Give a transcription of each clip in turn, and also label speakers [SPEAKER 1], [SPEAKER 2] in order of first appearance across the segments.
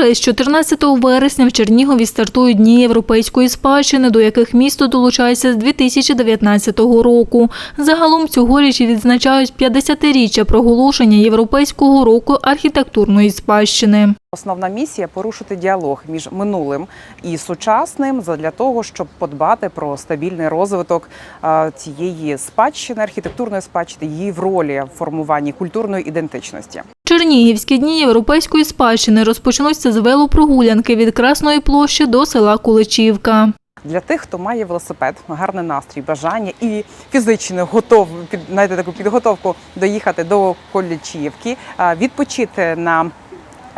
[SPEAKER 1] Уже з 14 вересня в Чернігові стартують дні європейської спадщини, до яких місто долучається з 2019 року. Загалом цьогоріч відзначають 50-річчя проголошення Європейського року архітектурної спадщини.
[SPEAKER 2] Основна місія порушити діалог між минулим і сучасним для того, щоб подбати про стабільний розвиток цієї спадщини, архітектурної спадщини, її в ролі в формуванні культурної ідентичності.
[SPEAKER 1] Чернігівські дні європейської спадщини розпочнуться з велопрогулянки від Красної площі до села Куличівка.
[SPEAKER 2] Для тих, хто має велосипед, гарний настрій, бажання і фізично готов під знаєте, таку підготовку доїхати до Колічівки, відпочити на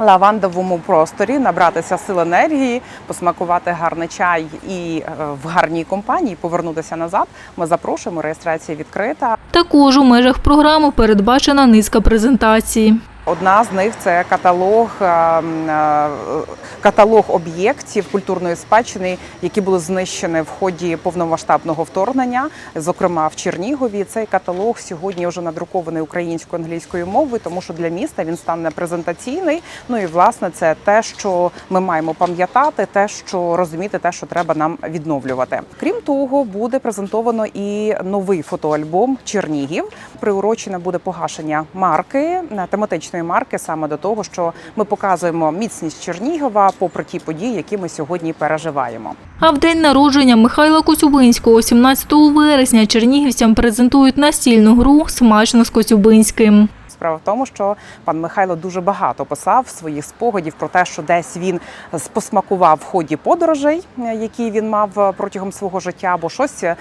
[SPEAKER 2] лавандовому просторі, набратися сил енергії, посмакувати гарний чай і е, в гарній компанії повернутися назад. Ми запрошуємо. Реєстрація відкрита.
[SPEAKER 1] Також у межах програми передбачена низка презентацій.
[SPEAKER 2] Одна з них це каталог, е, м, е, каталог об'єктів культурної спадщини, які були знищені в ході повномасштабного вторгнення, зокрема в Чернігові. Цей каталог сьогодні вже надрукований українською англійською мовою, тому що для міста він стане презентаційний. Ну і власне це те, що ми маємо пам'ятати, те, що розуміти, те, що треба нам відновлювати. Крім того, буде презентовано і новий фотоальбом Чернігів. Приурочене буде погашення марки е, тематичної марки саме до того, що ми показуємо міцність Чернігова, попри ті події, які ми сьогодні переживаємо.
[SPEAKER 1] А в день народження Михайла Коцюбинського, 17 вересня, чернігівцям презентують настільну гру Смачно з Коцюбинським.
[SPEAKER 2] Справа в тому, що пан Михайло дуже багато писав своїх спогадів про те, що десь він посмакував в ході подорожей, е, які він мав е, протягом свого життя, або щось е,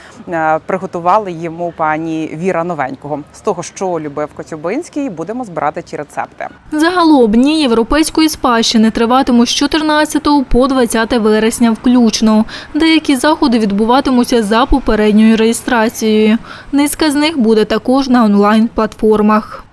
[SPEAKER 2] приготували йому пані Віра Новенького. З того, що любив Коцюбинський, будемо збирати ті рецепти.
[SPEAKER 1] Загалом дні європейської спадщини триватимуть з 14 по 20 вересня включно. Деякі заходи відбуватимуться за попередньою реєстрацією. Низка з них буде також на онлайн-платформах.